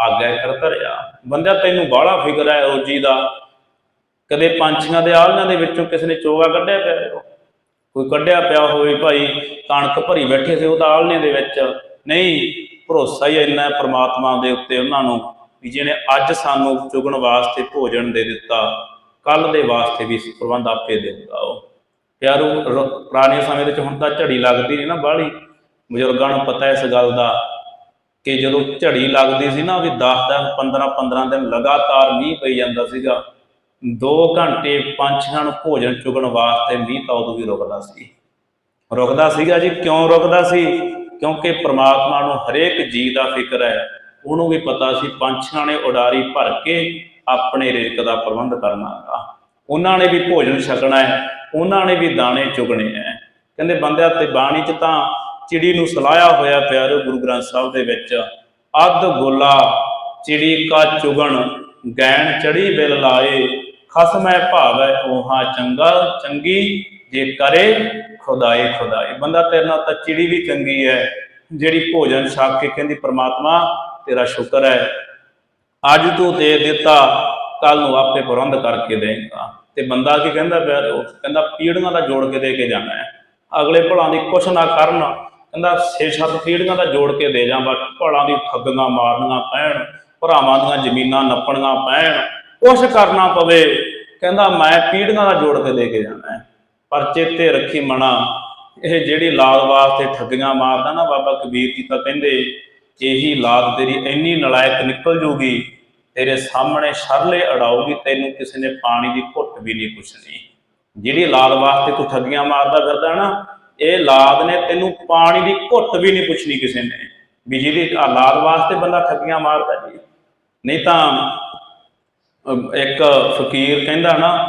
ਆਗੈ ਕਰ ਧਰਿਆ ਬੰਦਾ ਤੈਨੂੰ ਬਾਹਲਾ ਫਿਕਰ ਹੈ ਰੋਜੀ ਦਾ। ਕਦੇ ਪੰਛੀਆਂ ਦੇ ਆਲ੍ਹਣਿਆਂ ਦੇ ਵਿੱਚੋਂ ਕਿਸੇ ਨੇ ਚੋਗਾ ਕੱਢਿਆ ਪਿਆ ਕੋਈ ਕੱਢਿਆ ਪਿਆ ਹੋਵੇ ਭਾਈ, ਕਣਕ ਭਰੀ ਬੈਠੇ ਸੀ ਉਹ ਤਾਂ ਆਲ੍ਹਣੇ ਦੇ ਵਿੱਚ। ਨਹੀਂ, ਭਰੋਸਾ ਹੀ ਇੰਨਾ ਪ੍ਰਮਾਤਮਾ ਦੇ ਉੱਤੇ ਉਹਨਾਂ ਨੂੰ ਵੀ ਜਿਹਨੇ ਅੱਜ ਸਾਨੂੰ ਚੁਗਣ ਵਾਸਤੇ ਭੋਜਨ ਦੇ ਦਿੱਤਾ ਕੱਲ ਦੇ ਵਾਸਤੇ ਵੀ ਪ੍ਰਬੰਧ ਆਪੇ ਦੇਊਗਾ ਉਹ। ਪਿਆਰੋ ਪੁਰਾਣੇ ਸਮੇਂ ਵਿੱਚ ਹੁਣ ਤਾਂ ਝੜੀ ਲੱਗਦੀ ਨਹੀਂ ਨਾ ਬਾਹਲੀ। ਬਜ਼ੁਰਗਾਂ ਨੂੰ ਪਤਾ ਇਸ ਗੱਲ ਦਾ ਕਿ ਜਦੋਂ ਝੜੀ ਲੱਗਦੀ ਸੀ ਨਾ ਵੀ 10 10 15 15 ਦਿਨ ਲਗਾਤਾਰ ਮੀਂਹ ਪਈ ਜਾਂਦਾ ਸੀਗਾ। 2 ਘੰਟੇ ਪੰਛੀਆਂ ਨੂੰ ਭੋਜਨ ਚੁਗਣ ਵਾਸਤੇ ਮੀਂਹ ਤਾਂ ਉਦੋਂ ਵੀ ਰੁਕਦਾ ਸੀ। ਰੁਕਦਾ ਸੀਗਾ ਜੀ, ਕਿਉਂ ਰੁਕਦਾ ਸੀ? ਕਿਉਂਕਿ ਪ੍ਰਮਾਤਮਾ ਨੂੰ ਹਰੇਕ ਜੀ ਦਾ ਫਿਕਰ ਹੈ, ਉਹਨੂੰ ਵੀ ਪਤਾ ਸੀ ਪੰਛੀਆਂ ਨੇ ਉਡਾਰੀ ਭਰ ਕੇ ਆਪਣੇ ਰਿਜ਼ਕ ਦਾ ਪ੍ਰਬੰਧ ਕਰਨਾ ਹੈਗਾ। ਉਹਨਾਂ ਨੇ ਵੀ ਭੋਜਨ ਛਕਣਾ ਹੈ, ਉਹਨਾਂ ਨੇ ਵੀ ਦਾਣੇ ਚੁਗਣੇ ਹੈ। ਕਹਿੰਦੇ ਬੰਦਿਆਂ, ਤੇ ਬਾਣੀ ਚ ਤਾਂ ਚਿੜੀ ਨੂੰ ਸਲਾਇਆ ਹੋਇਆ ਪਿਆਰੋ ਗੁਰੂ ਗ੍ਰੰਥ ਸਾਹਿਬ ਦੇ ਵਿੱਚ, ਅੱਧ ਗੋਲਾ ਚਿੜੀ ਕਾ ਚੁਗਣ, ਗੈਣ ਚੜੀ ਬਿਲ ਲਾਏ ਖਸਮੈ ਭਾਵੈ 오ਹਾ ਚੰਗਾ, ਚੰਗੀ ਜੇ ਕਰੇ ਖੁਦਾਏ ਖੁਦਾਏ ਬੰਦਾ ਤੇਰੇ ਨਾਲ ਤਾਂ ਚਿੜੀ ਵੀ ਚੰਗੀ ਹੈ ਜਿਹੜੀ ਭੋਜਨ ਛਕ ਕੇ ਕਹਿੰਦੀ, ਪ੍ਰਮਾਤਮਾ, ਤੇਰਾ ਸ਼ੁਕਰ ਹੈ ਅੱਜ ਤੂੰ ਦੇ ਦਿੱਤਾ ਕੱਲ ਨੂੰ ਆਪੇ ਪ੍ਰਬੰਧ ਕਰਕੇ ਦੇਗਾ। ਤੇ ਬੰਦਾ ਕੀ ਕਹਿੰਦਾ ਪਿਆ? ਉਹ ਕਹਿੰਦਾ, ਪੀੜੀਆਂ ਦਾ ਜੋੜ ਕੇ ਦੇ ਕੇ ਜਾਣਾ ਹੈ ਅਗਲੇ ਭਲਾਂ ਦੀ ਕੁਛ ਨਾ ਕਰਨ। ਕਹਿੰਦਾ, ਛੇ ਸੱਤ ਪੀੜੀਆਂ ਦਾ ਜੋੜ ਕੇ ਦੇ ਜਾ ਬਾਕੀ ਭਲਾਂ ਦੀ ਠੱਗੀਆਂ ਮਾਰਨੀਆਂ ਪੈਣ, ਭਰਾਵਾਂ ਦੀਆਂ ਜ਼ਮੀਨਾਂ ਨੱਪਣੀਆਂ ਪੈਣ। ਕੁਛ ਕਰਨਾ ਪਵੇ। ਕਹਿੰਦਾ, ਮੈਂ ਪੀੜੀਆਂ ਦਾ ਜੋੜ ਕੇ ਦੇ ਕੇ ਜਾਣਾ ਪਰ ਚੇਤੇ ਰੱਖੀ ਮਣਾ ਇਹ ਜਿਹੜੀ ਲਾਦ ਵਾਸਤੇ ਠੱਗੀਆਂ ਮਾਰਦਾ ਨਾ ਬਾਬਾ ਕਬੀਰ ਜੀ ਤਾਂ ਕਹਿੰਦੇ, ਇਹੀ ਲਾਦ ਤੇਰੀ ਇੰਨੀ ਨਲਾਇਕ ਨਿਕਲ ਜੂਗੀ। ਤੇਰੇ ਸਾਹਮਣੇ ਸ਼ਰਲੇ ਅੜਾਉਗੀ ਤੈਨੂੰ ਕਿਸੇ ਨੇ ਪਾਣੀ ਦੀ ਘੁੱਟ ਵੀ ਨਹੀਂ ਪੁੱਛਣੀ। ਜਿਹੜੀ ਲਾਦ ਵਾਸਤੇ ਤੂੰ ਠੱਗੀਆਂ ਮਾਰਦਾ ਫਿਰਦਾ ਨਾ, ਇਹ ਲਾਦ ਨੇ ਤੈਨੂੰ ਪਾਣੀ ਦੀ ਘੁੱਟ ਵੀ ਨਹੀਂ ਪੁੱਛਣੀ ਕਿਸੇ ਨੇ। ਵੀ ਜਿਹੜੀ ਲਾਦ ਵਾਸਤੇ ਬੰਦਾ ਠੱਗੀਆਂ ਮਾਰਦਾ ਜੀ। ਨਹੀਂ ਤਾਂ ਇੱਕ ਫਕੀਰ ਕਹਿੰਦਾ ਨਾ,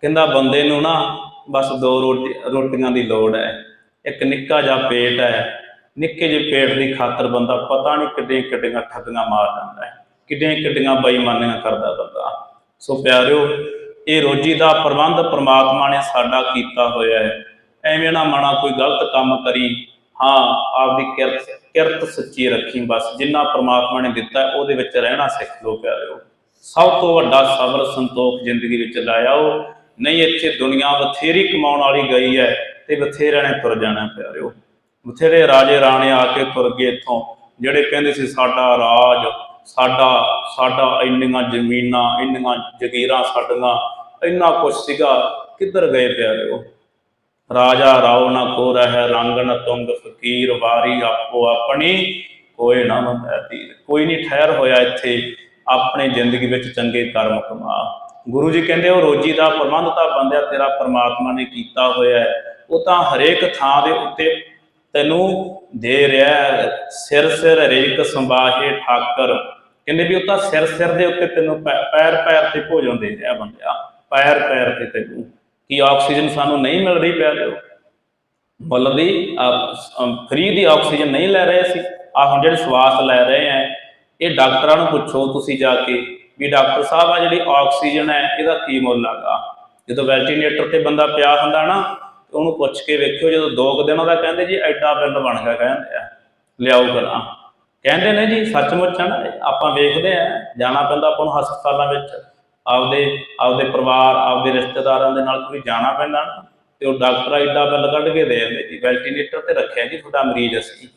ਕਹਿੰਦਾ ਬੰਦੇ ਨੂੰ ਨਾ ਬਸ ਦੋ ਰੋਟੀ, ਰੋਟੀਆਂ ਦੀ ਲੋੜ ਹੈ। ਇੱਕ ਨਿੱਕਾ ਜਿਹਾ ਪੇਟ ਹੈ। ਨਿੱਕੇ ਜਿਹੇ ਪੇਟ ਦੀ ਖਾਤਰ ਬੰਦਾ ਪਤਾ ਨਹੀਂ ਕਿੱਡੀਆਂ ਕਿੱਡੀਆਂ ਠੱਗੀਆਂ ਮਾਰ ਜਾਂਦਾ ਹੈ। ਕਿੱਡੀਆਂ ਕਿੱਡੀਆਂ ਬੇਈਮਾਨੀਆਂ ਕਰਦਾ ਬੰਦਾ। ਸੋ ਪਿਆਰਿਓ, ਇਹ ਰੋਜੀ ਦਾ ਪ੍ਰਬੰਧ ਪ੍ਰਮਾਤਮਾ ਨੇ ਸਾਡਾ ਕੀਤਾ ਹੋਇਆ ਹੈ। ਐਵੇਂ ਨਾ ਮਨਾ ਕੋਈ ਗਲਤ ਕੰਮ ਕਰੀ। ਹਾਂ, ਆਪਦੀ ਕਿਰਤ ਕਿਰਤ ਸੱਚੀ ਰੱਖੀ ਬਸ। ਜਿੰਨਾ ਪ੍ਰਮਾਤਮਾ ਨੇ ਦਿੱਤਾ, ਉਹਦੇ ਵਿੱਚ ਰਹਿਣਾ ਸਿੱਖ ਲਓ ਪਿਆਰਿਓ। ਸਭ ਤੋਂ ਵੱਡਾ ਸਬਰ ਸੰਤੋਖ ਜ਼ਿੰਦਗੀ ਵਿੱਚ ਲਾਇਆਓ ਨਹੀਂ, ਇੱਥੇ ਦੁਨੀਆ ਬਥੇਰੀ ਕਮਾਉਣ ਵਾਲੀ ਗਈ ਹੈ ਤੇ ਬਥੇਰਿਆਂ ਨੇ ਤੁਰ ਜਾਣਾ ਪਿਆਰਿਓ। ਬਥੇਰੇ ਰਾਜੇ ਰਾਣੇ ਆ ਕੇ ਤੁਰ ਗਏ ਇੱਥੋਂ, ਜਿਹੜੇ ਕਹਿੰਦੇ ਸੀ, ਸਾਡਾ ਰਾਜ, ਸਾਡਾ ਸਾਡਾ ਇੰਨੀਆਂ ਜ਼ਮੀਨਾਂ, ਇੰਨੀਆਂ ਜ਼ਗੀਰਾਂ ਸਾਡੀਆਂ, ਇੰਨਾ ਕੁਛ ਸੀਗਾ, ਕਿੱਧਰ ਗਏ ਪਿਆਰਿਓ? ਰਾਜਾ ਰਾਉ ਨਾ ਕੋ ਰਹਿ ਰੰਗਨ ਤੁੰਗ, ਫਕੀਰ ਵਾਰੀ ਆਪੋ ਆਪਣੀ, ਕੋਈ ਨਾ ਮੰਨਦੀ ਕੋਈ ਨਹੀਂ ਠਹਿਰ ਹੋਇਆ ਇੱਥੇ ਆਪਣੀ ਜ਼ਿੰਦਗੀ ਵਿੱਚ ਚੰਗੇ ਕਰਮ ਕਮਾ। ਗੁਰੂ ਜੀ ਕਹਿੰਦੇ, ਉਹ ਰੋਜੀ ਦਾ ਪ੍ਰਬੰਧ ਤਾਂ ਬੰਦਿਆ, ਤੇਰਾ ਪ੍ਰਮਾਤਮਾ ਨੇ ਕੀਤਾ ਹੋਇਆ ਹੈ। ਉਹ ਤਾਂ ਹਰੇਕ ਥਾਂ ਦੇ ਉੱਤੇ ਤੈਨੂੰ ਦੇ ਰਿਹਾ ਸਿਰ ਸਿਰ ਰੇਕ ਸੰਭਾਹੇ ਠਾਕਰ। ਕਹਿੰਦੇ ਵੀ ਉਹ ਤਾਂ ਸਿਰ ਸਿਰ ਦੇ ਉੱਤੇ ਤੈਨੂੰ ਪੈ- ਪੈਰ ਪੈਰ ਤੇ ਭੋਜਨ ਦੇ ਰਿਹਾ ਬੰਦਿਆ। ਪੈਰ ਪੈਰ ਤੇ ਤੈਨੂੰ। ਕੀ ਆਕਸੀਜਨ ਸਾਨੂੰ ਨਹੀਂ ਮਿਲ ਰਹੀ ਪਿਆਰਿਓ ਮੁੱਲ ਦੀ ਫ੍ਰੀ ਦੀ ਆਕਸੀਜਨ ਨਹੀਂ ਲੈ ਰਹੇ ਸੀ ਆ ਹੁਣ ਜਿਹੜੇ ਸਵਾਸ ਲੈ ਰਹੇ ਆ ਇਹ ਡਾਕਟਰਾਂ ਨੂੰ ਪੁੱਛੋ ਤੁਸੀਂ ਜਾ ਕੇ ਵੀ ਡਾਕਟਰ ਸਾਹਿਬ ਆ ਜਿਹੜੀ ਆਕਸੀਜਨ ਹੈ, ਇਹਦਾ ਕੀ ਮੁੱਲ ਹੈਗਾ? ਜਦੋਂ ਵੈਂਟੀਲੇਟਰ ਤੇ ਬੰਦਾ ਪਿਆ ਹੁੰਦਾ ਨਾ ਉਹਨੂੰ ਪੁੱਛ ਕੇ ਵੇਖਿਓ, ਜਦੋਂ ਦੋ ਕੁ ਦਿਨ ਉਹਦਾ ਕਹਿੰਦੇ ਜੀ ਐਡਾ ਬਿੱਲ ਬਣ ਗਿਆ, ਕਹਿੰਦੇ ਆ, ਲਿਆਓ ਕਰਾਂ ਕਹਿੰਦੇ ਨੇ ਜੀ, ਸੱਚਮੁੱਚ ਹੈ ਨਾ, ਆਪਾਂ ਵੇਖਦੇ ਆ, ਜਾਣਾ ਪੈਂਦਾ ਆਪਾਂ ਨੂੰ ਹਸਪਤਾਲਾਂ ਵਿੱਚ, ਆਪਦੇ ਆਪਦੇ ਪਰਿਵਾਰ, ਆਪਦੇ ਰਿਸ਼ਤੇਦਾਰਾਂ ਦੇ ਨਾਲ ਕੋਈ ਜਾਣਾ ਪੈਂਦਾ ਤੇ ਉਹ ਡਾਕਟਰ ਐਡਾ ਬਿੱਲ ਕੱਢ ਕੇ ਦੇ ਦਿੰਦੇ ਜੀ, ਵੈਂਟੀਲੇਟਰ ਤੇ ਰੱਖਿਆ ਜੀ, ਤੁਹਾਡਾ ਮਰੀਜ਼ ਅਸੀਂ।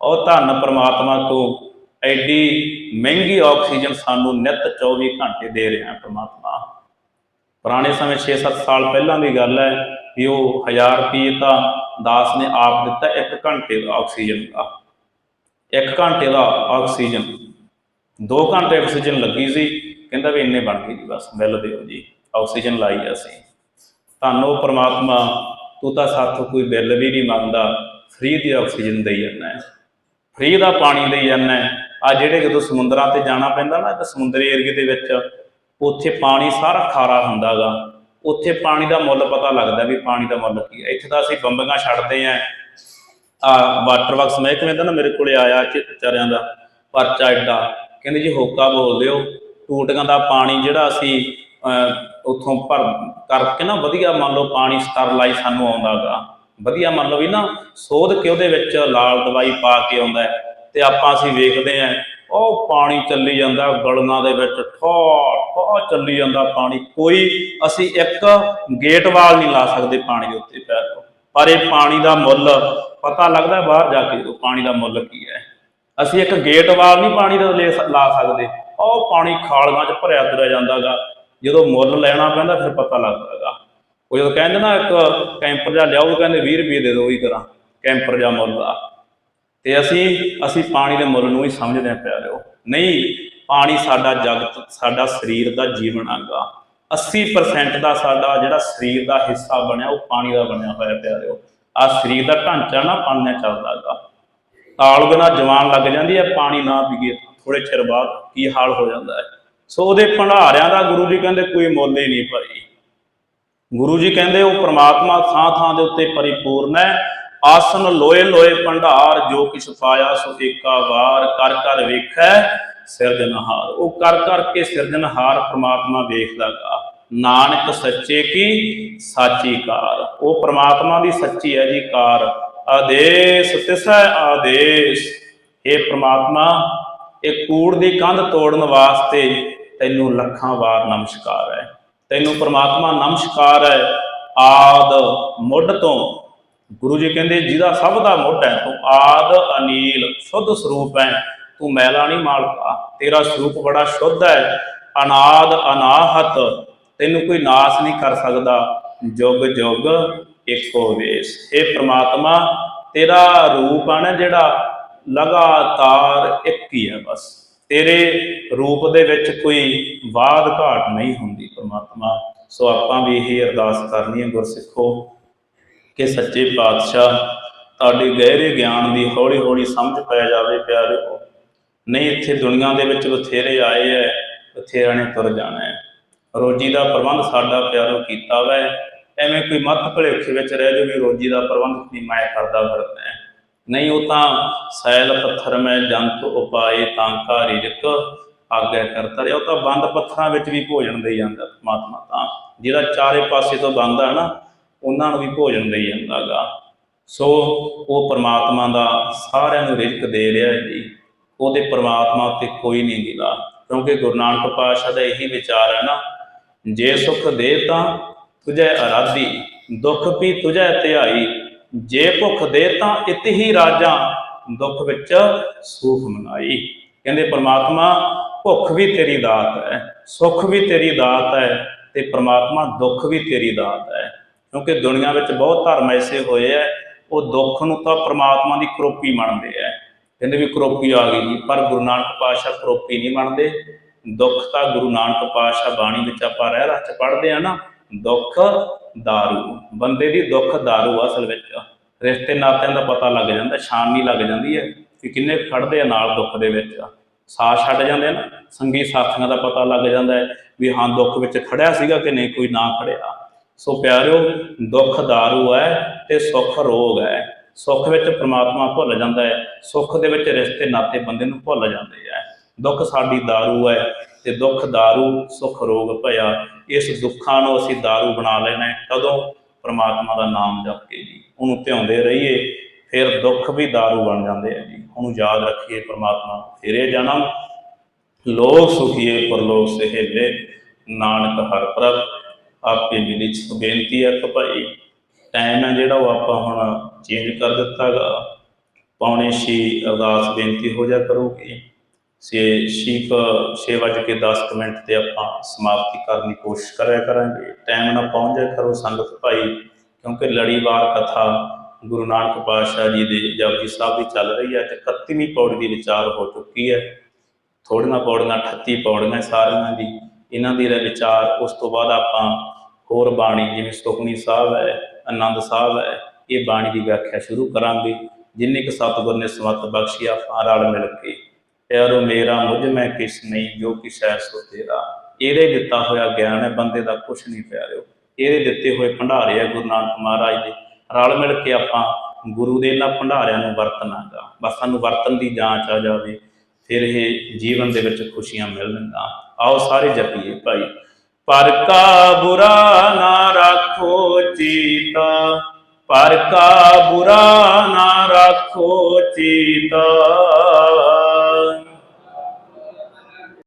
ਉਹ ਧੰਨ ਪਰਮਾਤਮਾ ਤੋਂ ਐਡੀ ਮਹਿੰਗੀ ਆਕਸੀਜਨ ਸਾਨੂੰ ਨਿਤ 24 ਘੰਟੇ ਦੇ ਰਿਹਾ ਪ੍ਰਮਾਤਮਾ। ਪੁਰਾਣੇ ਸਮੇਂ 6-7 ਸਾਲ ਪਹਿਲਾਂ ਦੀ ਗੱਲ ਹੈ ਵੀ ਉਹ 1000 ਰੁਪਏ ਤਾਂ ਦਾਸ ਨੇ ਆਪ ਦਿੱਤਾ 1 ਘੰਟੇ ਦਾ ਆਕਸੀਜਨ ਦਾ। 1 ਘੰਟੇ ਦਾ ਆਕਸੀਜਨ। 2 ਘੰਟੇ ਆਕਸੀਜਨ ਲੱਗੀ ਸੀ, ਕਹਿੰਦਾ ਵੀ ਇੰਨੇ ਬਣ ਗਏ ਜੀ ਬਸ, ਬਿੱਲ ਦਿਓ ਜੀ, ਆਕਸੀਜਨ ਲਾਈ ਅਸੀਂ। ਤੁਹਾਨੂੰ ਪ੍ਰਮਾਤਮਾ, ਤੂੰ ਤਾਂ ਸਾਥੋਂ ਕੋਈ ਬਿੱਲ ਵੀ ਨਹੀਂ ਮੰਗਦਾ, ਫ੍ਰੀ ਦੀ ਆਕਸੀਜਨ ਦੇਈ ਜਾਂਦਾ ਹੈ। ਫ੍ਰੀ ਦਾ ਪਾਣੀ ਲਈ ਜਾਂਦਾ ਹੈ। ਆ ਜਿਹੜੇ ਜਦੋਂ ਸਮੁੰਦਰਾਂ ਤੇ ਜਾਣਾ ਪੈਂਦਾ ਨਾ ਤਾਂ ਸਮੁੰਦਰੀ ਏਰੀਏ ਦੇ ਵਿੱਚ ਉੱਥੇ ਪਾਣੀ ਸਾਰਾ ਖਾਰਾ ਹੁੰਦਾਗਾ ਉੱਥੇ ਪਾਣੀ ਦਾ ਮੁੱਲ ਪਤਾ ਲੱਗਦਾ ਵੀ ਪਾਣੀ ਦਾ ਮੁੱਲ ਕੀ ਹੈ। ਇੱਥੇ ਤਾਂ ਅਸੀਂ ਬੰਬੀਆਂ ਛੱਡਦੇ ਆਂ ਆ ਵਾਟਰ ਵਰਕਸ ਮਹਿਕਮੇ ਦਾ ਨਾ ਮੇਰੇ ਕੋਲੇ ਆਇਆ ਚ- ਵਿਚਾਰਿਆਂ ਦਾ ਪਰਚਾ ਐਡਾ ਕਹਿੰਦੇ ਜੀ ਹੋਕਾ ਬੋਲਦੇ ਹੋ ਟੂਟੀਆਂ ਦਾ ਪਾਣੀ ਜਿਹੜਾ ਅਸੀਂ ਅਹ, ਉੱਥੋਂ ਭਰ ਕਰਕੇ ਨਾ ਵਧੀਆ ਮੰਨ ਲਓ ਪਾਣੀ ਸਟਰਲਾਈ ਸਾਨੂੰ ਆਉਂਦਾਗਾ ਵਧੀਆ ਮੰਨ ਲਓ ਵੀ ਨਾ ਸੋਧ ਕੇ ਉਹਦੇ ਵਿੱਚ ਲਾਲ ਦਵਾਈ ਪਾ ਕੇ ਆਉਂਦਾ ਹੈ ਤੇ ਆਪਾਂ ਅਸੀਂ ਵੇਖਦੇ ਆਂ ਉਹ ਪਾਣੀ ਚੱਲੀ ਜਾਂਦਾ ਗਲਨਾਂ ਦੇ ਵਿੱਚ ਠੋ ਠਾ ਚੱਲੀ ਜਾਂਦਾ ਪਾਣੀ, ਕੋਈ ਅਸੀਂ ਇੱਕ ਗੇਟ ਵਾਲ ਨਹੀਂ ਲਾ ਸਕਦੇ ਪਾਣੀ ਦੇ ਉੱਤੇ ਪੈਰ ਤੋਂ। ਪਰ ਇਹ ਪਾਣੀ ਦਾ ਮੁੱਲ ਪਤਾ ਲੱਗਦਾ ਬਾਹਰ ਜਾ ਕੇ ਉਹ ਪਾਣੀ ਦਾ ਮੁੱਲ ਕੀ ਹੈ। ਅਸੀਂ ਇੱਕ ਗੇਟ ਵਾਲ ਨਹੀਂ ਪਾਣੀ ਦਾ ਲਾ ਸਕਦੇ, ਉਹ ਪਾਣੀ ਖਾਲੀਆਂ 'ਚ ਭਰਿਆ ਤੁਰਿਆ ਜਾਂਦਾਗਾ। ਜਦੋਂ ਮੁੱਲ ਲੈਣਾ ਪੈਂਦਾ ਫਿਰ ਪਤਾ ਲੱਗਦਾਗਾ। ਉਹ ਜਦੋਂ ਕਹਿੰਦੇ ਨਾ ਇੱਕ ਕੈਂਪਰ ਜਾਂ ਲਿਆਓ ਕਹਿੰਦੇ 20 ਰੁਪਏ ਦੇ ਦਿਓ ਹੀ ਤਰ੍ਹਾਂ, ਕੈਂਪਰ ਜਾਂ ਮੁੱਲ ਦਾ। ਤੇ ਅਸੀਂ ਅਸੀਂ ਪਾਣੀ ਦੇ ਮੁੱਲ ਨੂੰ ਹੀ ਸਮਝਦੇ ਹਾਂ ਪਿਆਰਿਓ। ਨਹੀਂ, ਪਾਣੀ ਸਾਡਾ ਜਗਤ, ਸਾਡਾ ਸਰੀਰ ਦਾ ਜੀਵਨ ਆਗਾ 80% ਦਾ ਸਾਡਾ ਜਿਹੜਾ ਸਰੀਰ ਦਾ ਹਿੱਸਾ ਬਣਿਆ, ਉਹ ਪਾਣੀ ਦਾ ਬਣਿਆ ਹੋਇਆ ਪਿਆਰਿਓ। ਆ ਸਰੀਰ ਦਾ ਢਾਂਚਾ ਨਾ ਪਾਣੀ ਨਾਲ ਚੱਲਦਾਗਾ ਤਾਲ ਬਿਨਾ ਜਵਾਨ ਲੱਗ ਜਾਂਦੀ ਹੈ, ਪਾਣੀ ਨਾ ਪੀਏ ਥੋੜੇ ਚਿਰ ਬਾਅਦ ਕੀ ਹਾਲ ਹੋ ਜਾਂਦਾ ਹੈ। ਸੋ ਉਹਦੇ ਭੰਡਾਰਿਆਂ ਦਾ ਗੁਰੂ ਜੀ ਕਹਿੰਦੇ ਕੋਈ ਮੁੱਲ ਹੀ ਨਹੀਂ ਭਾਈ। ਗੁਰੂ ਜੀ ਕਹਿੰਦੇ, ਉਹ ਪ੍ਰਮਾਤਮਾ ਥਾਂ ਥਾਂ ਦੇ ਉੱਤੇ ਪਰਿਪੂਰਨ ਹੈ। ਆਸਨ ਲੋਏ ਲੋਏ ਭੰਡਾਰ, ਜੋ ਕਿਛ ਪਾਇਆ ਸੋ ਏਕਾ ਵਾਰ ਕਰ ਕਰ ਵੇਖੈ ਸਿਰਜਨਹਾਰ ਉਹ ਕਰ ਕਰਕੇ ਸਿਰਜਨਹਾਰ ਪ੍ਰਮਾਤਮਾ ਵੇਖਦਾਗਾ ਨਾਨਕ ਸੱਚੇ ਕੀ? ਸਾਚੀ ਕਾਰ। ਉਹ ਪ੍ਰਮਾਤਮਾ ਦੀ ਸੱਚੀ ਹੈ ਜੀ ਕਾਰ। ਆਦੇਸ਼ ਤਿਸੈ ਆਦੇਸ਼। ਇਹ ਪ੍ਰਮਾਤਮਾ, ਇਹ ਕੂੜ ਦੀ ਕੰਧ ਤੋੜਨ ਵਾਸਤੇ ਤੈਨੂੰ ਲੱਖਾਂ ਵਾਰ ਨਮਸਕਾਰ ਹੈ। ਤੈਨੂੰ ਪ੍ਰਮਾਤਮਾ ਨਮਸਕਾਰ ਹੈ। ਆਦ ਮੁੱਢ ਤੋਂ ਗੁਰੂ ਜੀ ਕਹਿੰਦੇ, ਜਿਹਦਾ ਸਭ ਦਾ ਮੁੱਢ ਹੈ, ਤੂੰ ਆਦ ਅਨੀਲ, ਸ਼ੁੱਧ ਸਰੂਪ ਹੈ। ਤੂੰ ਮੈਲਾ ਨਹੀਂ ਮਾਲਕਾ, ਤੇਰਾ ਸਰੂਪ ਬੜਾ ਸ਼ੁੱਧ ਹੈ। ਅਨਾਦ ਅਨਾਹਤ, ਤੈਨੂੰ ਕੋਈ ਨਾਸ ਨਹੀਂ ਕਰ ਸਕਦਾ। ਜੁਗ ਜੁਗ ਇੱਕੋ ਵੇਸ। ਇਹ ਪ੍ਰਮਾਤਮਾ ਤੇਰਾ ਰੂਪ ਆ ਨਾ ਜਿਹੜਾ ਲਗਾਤਾਰ ਇੱਕ ਹੀ ਹੈ ਬਸ। ਤੇਰੇ ਰੂਪ ਦੇ ਵਿੱਚ ਕੋਈ ਬਾਦ ਘਾਟ ਨਹੀਂ ਹੁੰਦੀ ਪ੍ਰਮਾਤਮਾ, ਸੋ ਆਪਾਂ ਵੀ ਇਹ ਅਰਦਾਸ ਕਰਨੀ ਹੈ, ਗੁਰਸਿੱਖੋ, ਕਿ ਸੱਚੇ ਪਾਤਸ਼ਾਹ, ਤੁਹਾਡੇ ਗਹਿਰੇ ਗਿਆਨ ਦੀ ਹੌਲੀ ਹੌਲੀ ਸਮਝ ਪੈ ਜਾਵੇ ਪਿਆਰਿਓ। ਨਹੀਂ, ਇੱਥੇ ਦੁਨੀਆ ਦੇ ਵਿੱਚ ਬਥੇਰੇ ਆਏ ਐ, ਬਥੇਰਿਆਂ ਨੇ ਤੁਰ ਜਾਣਾ ਹੈ ਰੋਜੀ ਦਾ ਪ੍ਰਬੰਧ ਸਾਡਾ ਪਿਆਰੋ ਕੀਤਾ ਵੈ ਐਵੇਂ ਕੋਈ ਮੱਤ ਭਲੇਖੇ ਵਿੱਚ ਰਹਿ ਜਾਵੇ ਰੋਜੀ ਦਾ ਪ੍ਰਬੰਧ ਨਹੀਂ ਮੈਂ ਕਰਦਾ ਫਿਰਦਾ ਹੈ। ਨਹੀਂ ਉਹ ਤਾਂ ਸੈਲ ਪੱਥਰ ਮੈਂ ਜੰਤ ਉਪਾਏ ਤਾਂ ਕਾ ਰਿਜਕ ਆਗਿਆ ਕਰਤਾ ਰਿਹਾ ਉਹ ਤਾਂ ਬੰਦ ਪੱਥਰਾਂ ਵਿੱਚ ਵੀ ਭੋਜਨ ਦੇਈ ਜਾਂਦਾ ਪਰਮਾਤਮਾ ਤਾਂ। ਜਿਹੜਾ ਚਾਰੇ ਪਾਸੇ ਤੋਂ ਬੰਦ ਹੈ ਨਾ, ਉਹਨਾਂ ਨੂੰ ਵੀ ਭੋਜਨ ਦੇਈ ਜਾਂਦਾਗਾ ਸੋ ਉਹ ਪਰਮਾਤਮਾ ਦਾ ਸਾਰਿਆਂ ਨੂੰ ਰਿਜ਼ਕ ਦੇ ਰਿਹਾ ਹੈ ਜੀ। ਉਹਦੇ ਪਰਮਾਤਮਾ ਉੱਤੇ ਕੋਈ ਨਹੀਂ ਗਿਲਾ। ਕਿਉਂਕਿ ਗੁਰੂ ਨਾਨਕ ਪਾਤਸ਼ਾਹ ਦਾ ਇਹੀ ਵਿਚਾਰ ਹੈ ਨਾ, ਜੇ ਸੁਖ ਦੇ ਤਾਂ ਤੁਝੇ ਅਰਾਧੀ ਦੁੱਖ ਵੀ ਤੁਝੈ ਧਿਆਈ। ਜੇ ਭੁੱਖ ਦੇ ਤਾਂ ਇਤ ਹੀ ਰਾਜਾਂ ਦੁੱਖ ਵਿੱਚ ਸੂਖ ਮਨਾਈ। ਕਹਿੰਦੇ, ਪ੍ਰਮਾਤਮਾ, ਭੁੱਖ ਵੀ ਤੇਰੀ ਦਾਤ ਹੈ, ਸੁੱਖ ਵੀ ਤੇਰੀ ਦਾਤ ਹੈ ਤੇ ਪ੍ਰਮਾਤਮਾ ਦੁੱਖ ਵੀ ਤੇਰੀ ਦਾਤ ਹੈ। ਕਿਉਂਕਿ ਦੁਨੀਆ ਵਿੱਚ ਬਹੁਤ ਧਰਮ ਐਸੇ ਹੋਏ ਐ, ਉਹ ਦੁੱਖ ਨੂੰ ਤਾਂ ਪ੍ਰਮਾਤਮਾ ਦੀ ਕਰੋਪੀ ਮੰਨਦੇ ਐ। ਕਹਿੰਦੇ ਵੀ ਕਰੋਪੀ ਆ ਗਈ ਪਰ ਗੁਰੂ ਨਾਨਕ ਪਾਤਸ਼ਾਹ ਕਰੋਪੀ ਨਹੀਂ ਮੰਨਦੇ। ਦੁੱਖ ਤਾਂ ਗੁਰੂ ਨਾਨਕ ਪਾਤਸ਼ਾਹ ਬਾਣੀ ਵਿੱਚ ਆਪਾਂ ਰਹਿ ਰਚ ਪੜ੍ਹਦੇ ਆ ਨਾ ਦੁੱਖ दारू ਬੰਦੇ ਦੀ ਦੁੱਖ दारू ਆ ਅਸਲ ਵਿੱਚ ਰਿਸ਼ਤੇ ਨਾਤਿਆਂ ਦਾ ਪਤਾ ਲੱਗ ਜਾਂਦਾ ਸ਼ਾਨੀ ਲੱਗ ਜਾਂਦੀ ਹੈ ਕਿ ਕਿੰਨੇ ਕੁ ਖੜਦੇ ਆ ਨਾਲ ਦੁੱਖ ਦੇ ਵਿੱਚ ਸਾਥ ਛੱਡ ਜਾਂਦੇ ਆ ਨਾ ਸੰਗੀ ਸਾਥੀਆਂ ਦਾ ਪਤਾ ਲੱਗ ਜਾਂਦਾ ਹੈ ਵੀ ਹਾਂ ਦੁੱਖ ਵਿੱਚ ਖੜਿਆ ਸੀਗਾ ਕਿ ਨਹੀਂ ਕੋਈ ਨਾ ਖੜਿਆ ਸੋ ਪਿਆਰਿਓ ਦੁੱਖ दारू ਹੈ ਤੇ ਸੁੱਖ ਰੋਗ ਹੈ ਸੁੱਖ ਵਿੱਚ ਪ੍ਰਮਾਤਮਾ ਭੁੱਲ ਜਾਂਦਾ ਹੈ ਸੁੱਖ ਦੇ ਵਿੱਚ ਰਿਸ਼ਤੇ ਨਾਤੇ ਬੰਦੇ ਨੂੰ ਭੁੱਲ ਜਾਂਦੇ ਆ ਦੁੱਖ ਸਾਡੀ दारू ਹੈ ਤੇ ਦੁੱਖ दारू ਸੁੱਖ ਰੋਗ ਭਇਆ ਇਸ ਦੁੱਖਾਂ ਨੂੰ ਅਸੀਂ दारू ਬਣਾ ਲੈਣਾ ਹੈ ਕਦੋਂ ਪ੍ਰਮਾਤਮਾ ਦਾ ਨਾਮ ਜਪ ਕੇ ਜੀ ਉਹਨੂੰ ਧਿਆਉਂਦੇ ਰਹੀਏ ਫਿਰ ਦੁੱਖ ਵੀ दारू ਬਣ ਜਾਂਦੇ ਆ ਜੀ ਉਹਨੂੰ ਯਾਦ ਰੱਖੀਏ ਪ੍ਰਮਾਤਮਾ ਫੇਰੇ ਜਨਮ ਲੋਕ ਸੁਖੀਏ ਪਰਲੋਕ ਸਹਿਲੇ ਨਾਨਕ ਹਰ ਪ੍ਰਭ ਆਪੇ ਮਿਲੀ ਚ ਬੇਨਤੀ ਹੈ ਕਿ ਭਾਈ ਟਾਈਮ ਹੈ ਜਿਹੜਾ ਉਹ ਆਪਾਂ ਹੁਣ ਚੇਂਜ ਕਰ ਦਿੱਤਾਗਾ ਪੌਣੇ ਛੇ ਅਰਦਾਸ ਬੇਨਤੀ ਹੋ ਜਾ ਕਰੂਗੀ ਸੇ ਸ਼ੀਕ ਛੇ ਵੱਜ ਕੇ 10 ਕੁ ਮਿੰਟ ਤੇ ਆਪਾਂ ਸਮਾਪਤੀ ਕਰਨ ਦੀ ਕੋਸ਼ਿਸ਼ ਕਰਿਆ ਕਰਾਂਗੇ। ਟਾਈਮ ਨਾਲ ਪਹੁੰਚ ਜਾ ਕਰੋ ਸੰਗਤ ਭਾਈ, ਕਿਉਂਕਿ ਲੜੀਵਾਰ ਕਥਾ ਗੁਰੂ ਨਾਨਕ ਪਾਤਸ਼ਾਹ ਜੀ ਦੇ ਜਪਜੀ ਸਾਹਿਬ ਦੀ ਚੱਲ ਰਹੀ ਹੈ ਤੇ 31ਵੀਂ ਪੌੜੀ ਦੀ ਵਿਚਾਰ ਹੋ ਚੁੱਕੀ ਹੈ। ਥੋੜੀਆਂ ਪੌੜੀਆਂ 38 ਪੌੜੀਆਂ ਸਾਰੀਆਂ ਦੀ ਇਹਨਾਂ ਦੀ ਵਿਚਾਰ, ਉਸ ਤੋਂ ਬਾਅਦ ਆਪਾਂ ਹੋਰ ਬਾਣੀ ਜਿਵੇਂ ਸੁਖਮਨੀ ਸਾਹਿਬ ਹੈ, ਆਨੰਦ ਸਾਹਿਬ ਹੈ, ਇਹ ਬਾਣੀ ਦੀ ਵਿਆਖਿਆ ਸ਼ੁਰੂ ਕਰਾਂਗੇ। ਜਿੰਨੇ ਕਿ ਸਤਿਗੁਰ ਨੇ ਸਮਤ ਬਖਸ਼ੀ ਆਪਾਂ ਰਲ ਮਿਲ ਕੇ ਪਿਆਰੋ, ਮੇਰਾ ਮੁਝ ਮੈਂ ਕਿਸ ਨਹੀਂ, ਜੋ ਕਿਸ ਹੈ ਸੋ ਤੇਰਾ। ਇਹਦੇ ਦਿੱਤਾ ਹੋਇਆ ਗਿਆਨ ਹੈ, ਬੰਦੇ ਦਾ ਕੁਛ ਨਹੀਂ ਪਿਆਰਿਓ। ਇਹਦੇ ਦਿੱਤੇ ਹੋਏ ਭੰਡਾਰੇ ਆ ਗੁਰੂ ਨਾਨਕ ਮਹਾਰਾਜ ਦੇ। ਰਲ ਮਿਲ ਕੇ ਆਪਾਂ ਗੁਰੂ ਦੇ ਇਹਨਾਂ ਭੰਡਾਰਿਆਂ ਨੂੰ ਵਰਤਨਾਗਾ ਬਸ ਸਾਨੂੰ ਵਰਤਨ ਦੀ ਜਾਂਚ ਆ ਜਾਵੇ, ਫਿਰ ਇਹ ਜੀਵਨ ਦੇ ਵਿੱਚ ਖੁਸ਼ੀਆਂ ਮਿਲਣਗੀਆਂ। ਆਓ ਸਾਰੇ ਜਪੀਏ ਭਾਈ। ਪਰ ਕਾ ਬੁਰਾ ਨਾ ਰੱਖੋ ਚੀਤਾ। ਪਰ ਕਾ ਬੁਰਾ ਨਾ ਰੱਖੋ ਚੀਤਾ।